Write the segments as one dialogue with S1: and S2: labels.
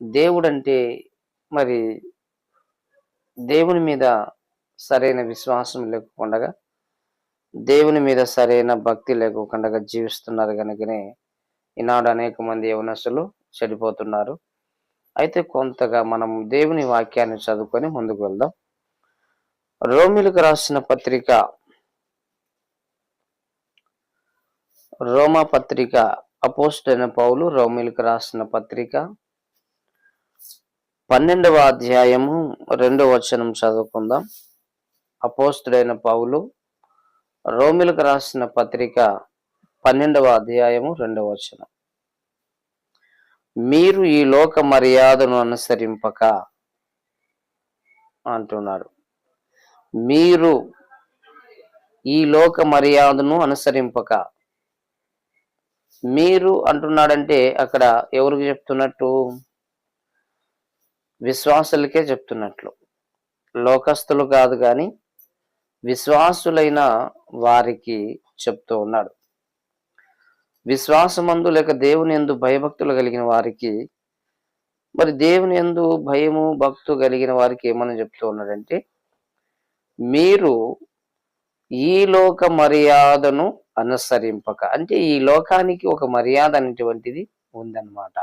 S1: దేవుడంటే మరి దేవుని మీద సరైన విశ్వాసం లేకుండా దేవుని మీద సరైన భక్తి లేకుండా జీవిస్తున్నారు కనుకనే ఈనాడు అనేక మంది యవనస్తులు చెడిపోతున్నారు. అయితే కొంతగా మనం దేవుని వాక్యాన్ని చదువుకొని ముందుకు వెళ్దాం. రోమిలకు రాసిన పత్రిక రోమా పత్రిక అపోస్టైన పౌలు రోమిలకు రాసిన పత్రిక పన్నెండవ అధ్యాయము రెండవ వచనం చదువుకుందాం. అపోస్తుడైన పౌలు రోమిలకు రాసిన పత్రిక పన్నెండవ అధ్యాయము రెండవ వచనం. మీరు ఈ లోక మర్యాదను అనుసరింపక అంటున్నారు మీరు ఈ లోక మర్యాదను అనుసరింపక. మీరు అంటున్నాడంటే అక్కడ ఎవరికి చెప్తున్నట్టు? విశ్వాసులకే చెప్తున్నట్లు. లోకస్తులు కాదు కానీ విశ్వాసులైన వారికి చెప్తూ ఉన్నాడు. విశ్వాసమందు లేక దేవుని ఎందు భయభక్తులు కలిగిన వారికి మరి దేవుని ఎందు భయము భక్తు కలిగిన వారికి ఏమని చెప్తూ ఉన్నాడంటే మీరు ఈ లోక మర్యాదను అనుసరింపక అంటే ఈ లోకానికి ఒక మర్యాద అనేటువంటిది ఉందన్నమాట.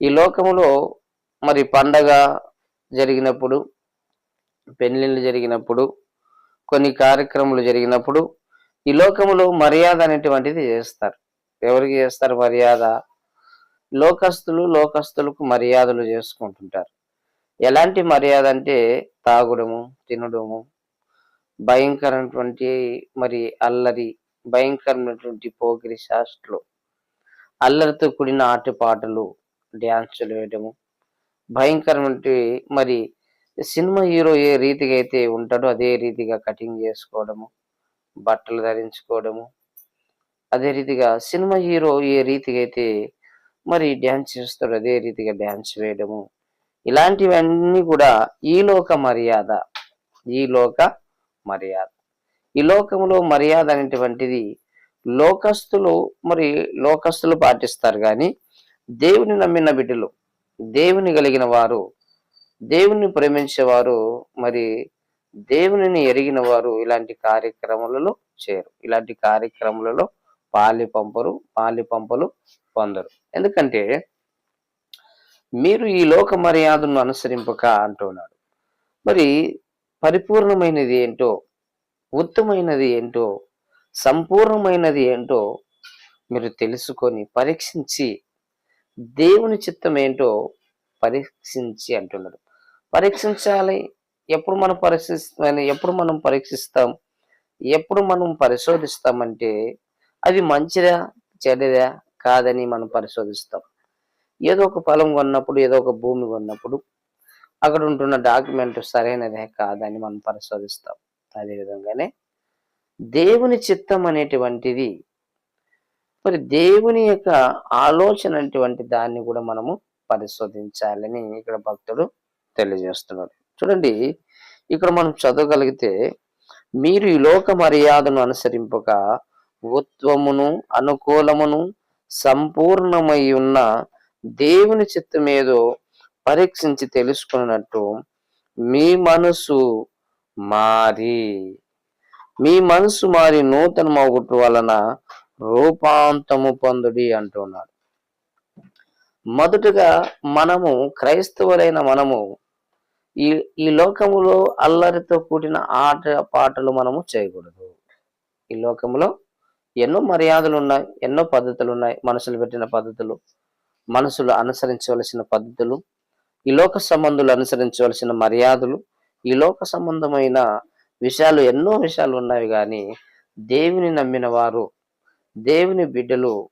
S1: ఈ లోకములో మరి పండగ జరిగినప్పుడు పెళ్ళిళ్ళు జరిగినప్పుడు కొన్ని కార్యక్రమాలు జరిగినప్పుడు ఈ లోకములో మర్యాద అనేటువంటిది చేస్తారు. ఎవరికి చేస్తారు మర్యాద? లోకస్తులు లోకస్తులకు మర్యాదలు చేసుకుంటుంటారు. ఎలాంటి మర్యాద అంటే తాగుడము తినడము భయంకరమైనటువంటి మరి అల్లరి భయంకరమైనటువంటి పోగిరి శాస్త్రులు అల్లరితో కూడిన ఆటపాటలు డ్యాన్సులు వేయడము భయంకరమైన మరి సినిమా హీరో ఏ రీతిగా అయితే ఉంటాడో అదే రీతిగా కటింగ్ చేసుకోవడము బట్టలు ధరించుకోవడము అదే రీతిగా సినిమా హీరో ఏ రీతిగా అయితే మరి డ్యాన్స్ చేస్తాడో అదే రీతిగా డ్యాన్స్ వేయడము. ఇలాంటివన్నీ కూడా ఈ లోక మర్యాద ఈ లోక మర్యాద. ఈ లోకంలో మర్యాద అనేటువంటిది లోకస్తులు మరి లోకస్తులు పాటిస్తారు కానీ దేవుని నమ్మిన బిడ్డలు దేవుని కలిగిన వారు దేవుని ప్రేమించేవారు మరి దేవునిని ఎరిగిన వారు ఇలాంటి కార్యక్రమాలలో చేరు. ఇలాంటి కార్యక్రమాలలో పాలి పంపరు పాలి పంపలు పొందరు. ఎందుకంటే మీరు ఈ లోక మర్యాదను అనుసరింపక అంటున్నాడు మరి పరిపూర్ణమైనది ఏంటో ఉత్తమైనది ఏంటో సంపూర్ణమైనది ఏంటో మీరు తెలుసుకొని పరీక్షించి దేవుని చిత్తం ఏంటో పరీక్షించి అంటున్నాడు. పరీక్షించాలి. ఎప్పుడు మనం పరీక్షిస్తామని ఎప్పుడు మనం పరీక్షిస్తాం ఎప్పుడు మనం పరిశోధిస్తామంటే అది మంచిదా చెడ్డదా కాదని మనం పరిశోధిస్తాం. ఏదో ఒక పొలం కొన్నప్పుడు ఏదో ఒక భూమి కొన్నప్పుడు అక్కడ ఉంటున్న డాక్యుమెంట్ సరైనదే కాదని మనం పరిశోధిస్తాం. అదే విధంగానే దేవుని చిత్తం అనేటువంటిది మరి దేవుని యొక్క ఆలోచన అటువంటి దాన్ని కూడా మనము పరిశోధించాలని ఇక్కడ భక్తుడు తెలియజేస్తున్నాడు. చూడండి ఇక్కడ మనం చదవగలిగితే మీరు ఈ లోక మర్యాదను అనుసరింపక ఉత్వమును అనుకూలమును సంపూర్ణమై ఉన్న దేవుని చిత్తం ఏదో పరీక్షించి తెలుసుకున్నట్టు మీ మనసు మారి మీ మనసు మారి నూతన వలన రూపాంతము పొందుడి అంటున్నాడు. మొదటగా మనము క్రైస్తవులైన మనము ఈ ఈ లోకములో అల్లరితో కూడిన ఆట పాటలు మనము చేయకూడదు. ఈ లోకములో ఎన్నో మర్యాదలు ఉన్నాయి ఎన్నో పద్ధతులు ఉన్నాయి. మనుషులు పెట్టిన పద్ధతులు మనుషులు అనుసరించవలసిన పద్ధతులు ఈ లోక సంబంధులు అనుసరించవలసిన మర్యాదలు ఈ లోక సంబంధమైన విషయాలు ఎన్నో విషయాలు ఉన్నాయి కానీ దేవుని నమ్మిన వారు దేవుని బిడ్డలు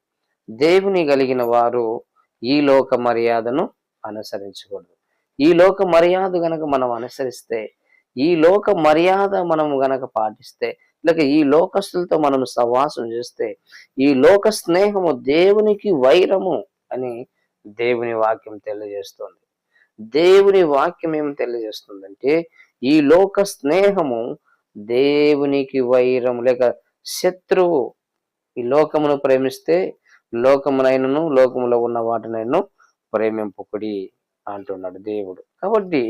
S1: దేవుని కలిగిన వారు ఈ లోక మర్యాదను అనుసరించకూడదు. ఈ లోక మర్యాద గనక మనం అనుసరిస్తే ఈ లోక మర్యాద మనం గనక పాటిస్తే లేక ఈ లోకస్తులతో మనం సవాసం చేస్తే ఈ లోక స్నేహము దేవునికి వైరము అని దేవుని వాక్యం తెలియజేస్తుంది. దేవుని వాక్యం ఏం తెలియజేస్తుందంటే ఈ లోక స్నేహము దేవునికి వైరం లేక శత్రువు ఈ లోకమును ప్రేమిస్తే లోకమునైనను లోకములో ఉన్న వాటినైనా ప్రేమింపుకుడి అంటున్నాడు దేవుడు. కాబట్టి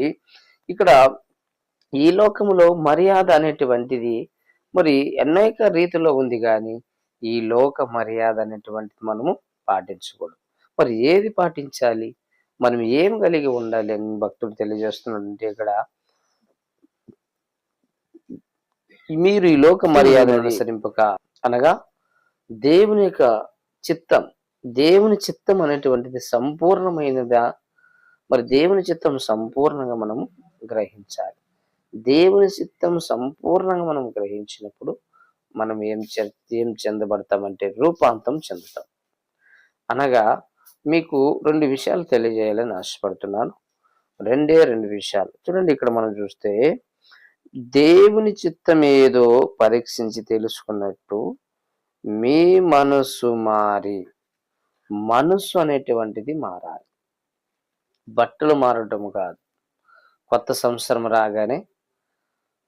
S1: ఇక్కడ ఈ లోకములో మర్యాద అనేటువంటిది మరి అనేక రీతిలో ఉంది కానీ ఈ లోక మర్యాద అనేటువంటిది మనము పాటించకూడదు. మరి ఏది పాటించాలి? మనం ఏం కలిగి ఉండాలి అని భక్తుడు తెలియజేస్తున్నాడంటే ఇక్కడ మీరు ఈ లోక మర్యాద అనుసరింపక అనగా దేవుని యొక్క చిత్తం దేవుని చిత్తం అనేటువంటిది సంపూర్ణమైనదా? మరి దేవుని చిత్తం సంపూర్ణంగా మనం గ్రహించాలి. దేవుని చిత్తం సంపూర్ణంగా మనం గ్రహించినప్పుడు మనం ఏం చె- ఏం చెందబడతామంటే రూపాంతం చెందుతాం. అనగా మీకు రెండు విషయాలు తెలియజేయాలని ఆశపడుతున్నాను. రెండే రెండు విషయాలు. చూడండి ఇక్కడ మనం చూస్తే దేవుని చిత్తం ఏదో పరీక్షించి తెలుసుకున్నట్టు మీ మనసు మారి మనసు అనేటువంటిది మారాలి. బట్టలు మారటం కాదు. కొత్త సంవత్సరం రాగానే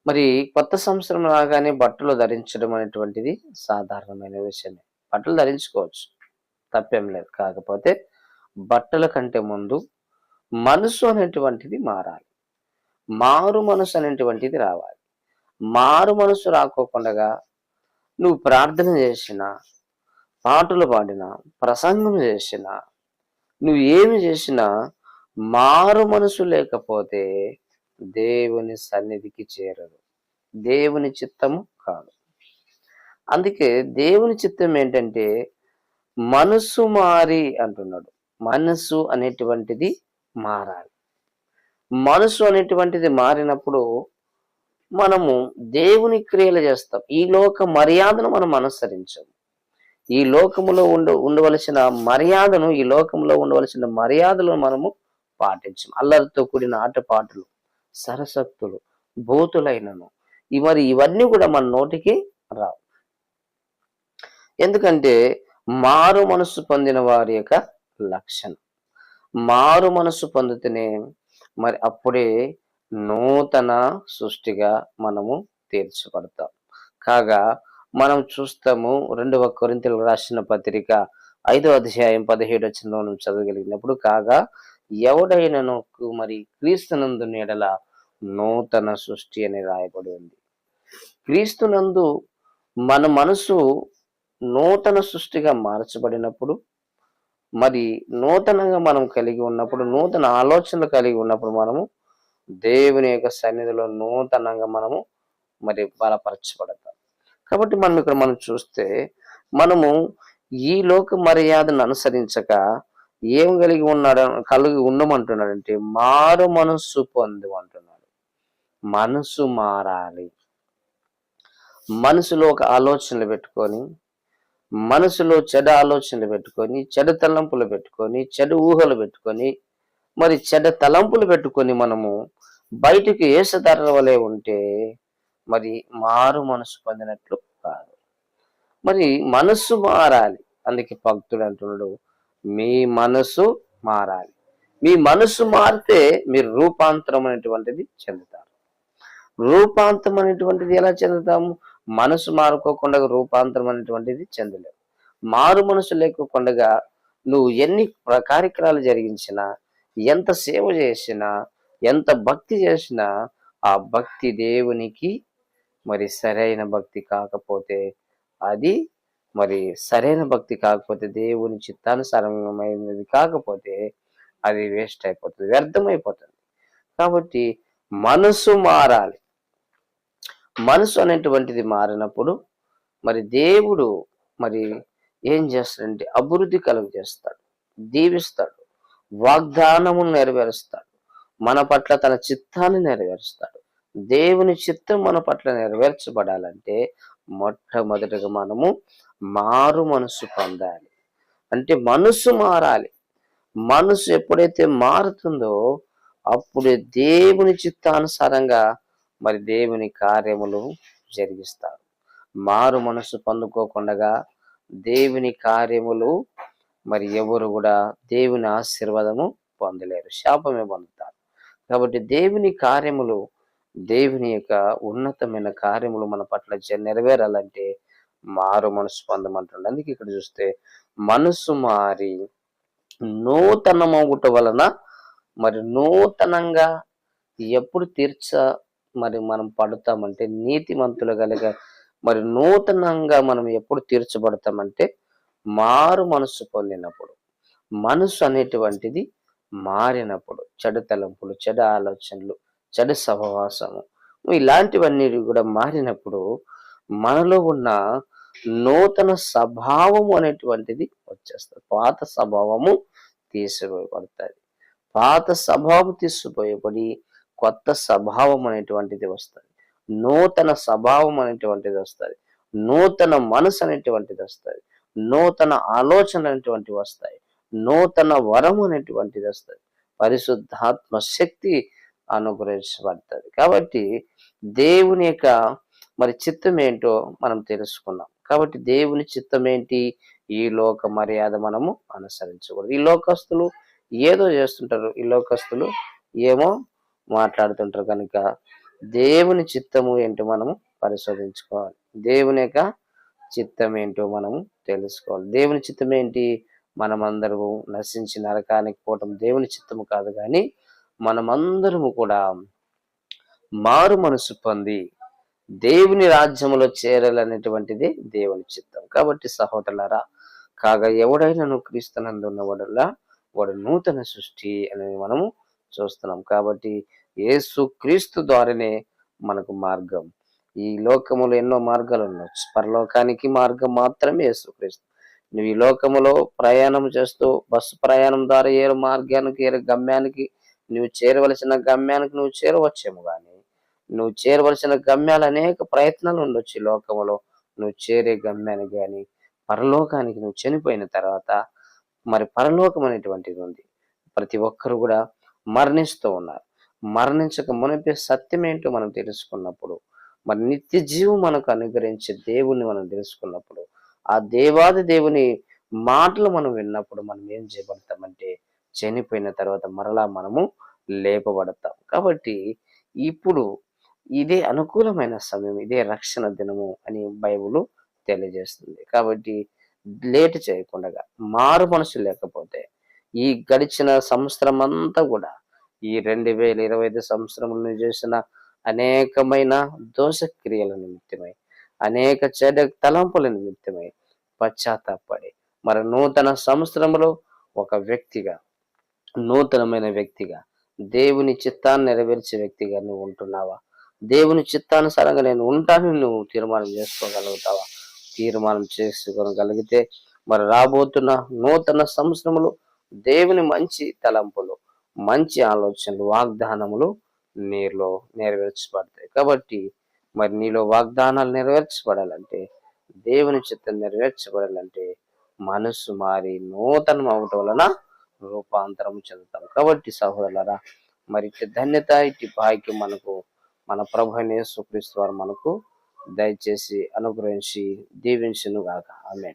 S1: మరి కొత్త సంవత్సరం రాగానే బట్టలు ధరించడం అనేటువంటిది సాధారణమైన విషయమే. బట్టలు ధరించుకోవచ్చు తప్పేం లేదు. కాకపోతే బట్టల కంటే ముందు మనసు అనేటువంటిది మారాలి. మారు మనసు అనేటువంటిది రావాలి. మారు మనసు రాకోకుండా నువ్వు ప్రార్థన చేసినా పాటలు పాడినా ప్రసంగం చేసినా నువ్వు ఏమి చేసినా మారు మనసు లేకపోతే దేవుని సన్నిధికి చేరదు. దేవుని చిత్తము కాదు. అందుకే దేవుని చిత్తం ఏంటంటే మనసు మారి అంటున్నాడు. మనసు అనేటువంటిది మారాలి. మనసు అనేటువంటిది మారినప్పుడు మనము దేవుని క్రియలు చేస్తాం. ఈ లోక మర్యాదను మనం అనుసరించాం ఈ లోకములో ఉండ ఉండవలసిన మర్యాదను ఈ లోకంలో ఉండవలసిన మర్యాదలను మనము పాటించాం అల్లరితో కూడిన ఆటపాటలు సరసత్తులు బోతులైనను. ఈ మరి ఇవన్నీ కూడా మన నోటికి రావు. ఎందుకంటే మారు మనసు పొందిన వారి యొక్క లక్షణం. మారు మనసు పొందితేనే మరి అప్పుడే నూతన సృష్టిగా మనము తీర్చబడతాం. కాగా మనం చూస్తాము రెండవ కొరింతలు రాసిన పత్రిక ఐదో అధ్యాయం పదిహేడు వచ్చిన మనం చదవగలిగినప్పుడు కాగా ఎవడైనను మరి క్రీస్తునందు నీడల నూతన సృష్టి అని రాయబడి ఉంది. క్రీస్తునందు మన మనసు నూతన సృష్టిగా మార్చబడినప్పుడు మరి నూతనంగా మనం కలిగి ఉన్నప్పుడు నూతన ఆలోచనలు కలిగి ఉన్నప్పుడు మనము దేవుని యొక్క సన్నిధిలో నూతనంగా మనము మరి బలపరచబడతాం. కాబట్టి మనం ఇక్కడ మనం చూస్తే మనము ఈ లోక మర్యాదను అనుసరించక ఏం కలిగి ఉన్నాడు కలిగి ఉండమంటున్నాడంటే మారు మనస్సు పొందు అంటున్నాడు. మనసు మారాలి. మనసులో ఒక ఆలోచనలు పెట్టుకొని మనసులో చెడు ఆలోచనలు పెట్టుకొని చెడు తలంపులు పెట్టుకొని చెడు ఊహలు పెట్టుకొని మరి చెడ్డ తలంపులు పెట్టుకొని మనము బయటికి ఏసధరల వలె ఉంటే మరి మారు మనసు పొందినట్లు కాదు. మరి మనస్సు మారాలి. అందుకే భక్తుడు అంటున్నాడు మీ మనసు మారాలి. మీ మనసు మారితే మీరు రూపాంతరం అనేటువంటిది చెందుతారు. రూపాంతరం అనేటువంటిది ఎలా చెందుతాము? మనసు మారుకోకుండా రూపాంతరం అనేటువంటిది చెందలేవు మారు మనసు లేకోకుండా నువ్వు ఎన్ని కార్యక్రమాలు జరిగించినా ఎంత సేవ చేసినా ఎంత భక్తి చేసినా ఆ భక్తి దేవునికి మరి సరైన భక్తి కాకపోతే అది మరి సరైన భక్తి కాకపోతే దేవుని చిత్తానుసారమైనది కాకపోతే అది వేస్ట్ అయిపోతుంది వ్యర్థమైపోతుంది. కాబట్టి మనసు మారాలి. మనసు అనేటువంటిది మారినప్పుడు మరి దేవుడు మరి ఏం చేస్తాడంటే అభివృద్ధి కలుగు చేస్తాడు దీవిస్తాడు. వాగ్దానమును నెరవేరుస్తాడు. మన పట్ల తన చిత్తాన్ని నెరవేరుస్తాడు. దేవుని చిత్తం మన పట్ల నెరవేర్చబడాలంటే మొట్టమొదటిగా మనము మారు మనసు పొందాలి. అంటే మనసు మారాలి. మనసు ఎప్పుడైతే మారుతుందో అప్పుడే దేవుని చిత్తానుసారంగా మరి దేవుని కార్యములు జరిగిస్తారు. మారు మనసు పొందుకోకుండా దేవుని కార్యములు మరి ఎవరు కూడా దేవుని ఆశీర్వాదము పొందలేరు శాపమే పొందుతారు. కాబట్టి దేవుని కార్యములు దేవుని యొక్క ఉన్నతమైన కార్యములు మన పట్ల నెరవేరాలంటే మారు మనసు పొందమంటుండే. అందుకే ఇక్కడ చూస్తే మనసు మారి నూతనమగుట వలన మరి నూతనంగా ఎప్పుడు తీర్చ మరి మనం పడతామంటే నీతిమంతులు కలిగ మరి నూతనంగా మనం ఎప్పుడు తీర్చబడతామంటే మారు మనసు పొందినప్పుడు మనసు అనేటువంటిది మారినప్పుడు చెడు తలంపులు చెడు ఆలోచనలు చెడు సహవాసము ఇలాంటివన్నీ కూడా మారినప్పుడు మనలో ఉన్న నూతన స్వభావము అనేటువంటిది వచ్చేస్తుంది. పాత స్వభావము తీసిపోయబడుతుంది పాత స్వభావం తీసిపోయబడి కొత్త స్వభావం అనేటువంటిది వస్తుంది. నూతన స్వభావం అనేటువంటిది వస్తుంది. నూతన మనసు అనేటువంటిది వస్తుంది. నూతన ఆలోచన అనేటువంటివి వస్తాయి. నూతన వరం అనేటువంటిది వస్తుంది పరిశుద్ధాత్మ శక్తి అనుగ్రహించబడుతుంది. కాబట్టి దేవుని యొక్క మరి చిత్తం ఏంటో మనం తెలుసుకున్నాం. కాబట్టి దేవుని చిత్తం ఏంటి ఈ లోక మర్యాద మనము అనుసరించకూడదు. ఈ లోకస్తులు ఏదో చేస్తుంటారు. ఈ లోకస్తులు ఏమో మాట్లాడుతుంటారు. కనుక దేవుని చిత్తము ఏంటో మనము పరిశోధించుకోవాలి. దేవుని యొక్క చిత్తం ఏంటో మనము తెలుసుకోవాలి. దేవుని చిత్తం ఏంటి మనమందరము నశించి నరకానికి పోవటం దేవుని చిత్తము కాదు కానీ మనమందరము కూడా మారు మనసు పొంది దేవుని రాజ్యములో చేరాలనేటువంటిది దేవుని చిత్తం. కాబట్టి సహోదరులారా కాగా ఎవడైనా క్రీస్తునందు ఉన్నవాడల్లా వాడు నూతన సృష్టి అనేది మనము చూస్తున్నాం. కాబట్టి యేసు క్రీస్తు ద్వారానే మనకు మార్గం. ఈ లోకములో ఎన్నో మార్గాలు ఉండొచ్చు పరలోకానికి మార్గం మాత్రమే యేసుక్రీస్తు. నువ్వు ఈ లోకములో ప్రయాణం చేస్తూ బస్సు ప్రయాణం ద్వారా ఏ మార్గానికి ఏ గమ్యానికి నువ్వు చేరవలసిన గమ్యానికి నువ్వు చేరవచ్చేమో కానీ నువ్వు చేరవలసిన గమ్యాలు అనేక ప్రయత్నాలు ఉండొచ్చు ఈ లోకములో. నువ్వు చేరే గమ్యానికి కానీ పరలోకానికి నువ్వు చనిపోయిన తర్వాత మరి పరలోకం అనేటువంటిది ఉంది. ప్రతి ఒక్కరు కూడా మరణిస్తూ ఉన్నారు. మరణించక మునిపే సత్యం ఏంటో మనం తెలుసుకున్నప్పుడు మరి నిత్య జీవం మనకు అనుగ్రహించే దేవుని మనం తెలుసుకున్నప్పుడు ఆ దేవాది దేవుని మాటలు మనం విన్నప్పుడు మనం ఏం చేయబడతామంటే చనిపోయిన తర్వాత మరలా మనము లేపబడతాం. కాబట్టి ఇప్పుడు ఇదే అనుకూలమైన సమయం ఇదే రక్షణ దినము అని బైబుల్ తెలియజేస్తుంది. కాబట్టి లేట్ చేయకుండా మారు మనసు లేకపోతే ఈ గడిచిన సంవత్సరం అంతా కూడా ఈ రెండు వేల ఇరవై ఐదు సంవత్సరంలో చేసిన అనేకమైన దోషక్రియల నిమిత్తమై అనేక చెడ తలంపుల నిమిత్తమై పశ్చాత్తాపడి మరి నూతన సంవత్సరంలో ఒక వ్యక్తిగా నూతనమైన వ్యక్తిగా దేవుని చిత్తాన్ని నెరవేర్చే వ్యక్తిగా నువ్వు ఉంటున్నావా? దేవుని చిత్తానుసారంగా నేను ఉంటానని నువ్వు తీర్మానం చేసుకోగలుగుతావా? తీర్మానం చేసుకోగలిగితే మరి రాబోతున్న నూతన సంవత్సరములు దేవుని మంచి తలంపులు మంచి ఆలోచనలు వాగ్దానములు నీలో నెరవేర్చబడతాయి. కాబట్టి మరి నీలో వాగ్దానాలు నెరవేర్చబడాలంటే దేవుని చిత్తం నెరవేర్చబడాలంటే మనసు మారి నూతనం అవటం వలన రూపాంతరం చెందుతాం. కాబట్టి సహోదరులరా మరి ధన్యత ఇటు భాగ్యం మనకు మన ప్రభునే సుక్రీస్తు వారు మనకు దయచేసి అనుగ్రహించి దీవించును గాక ఆమె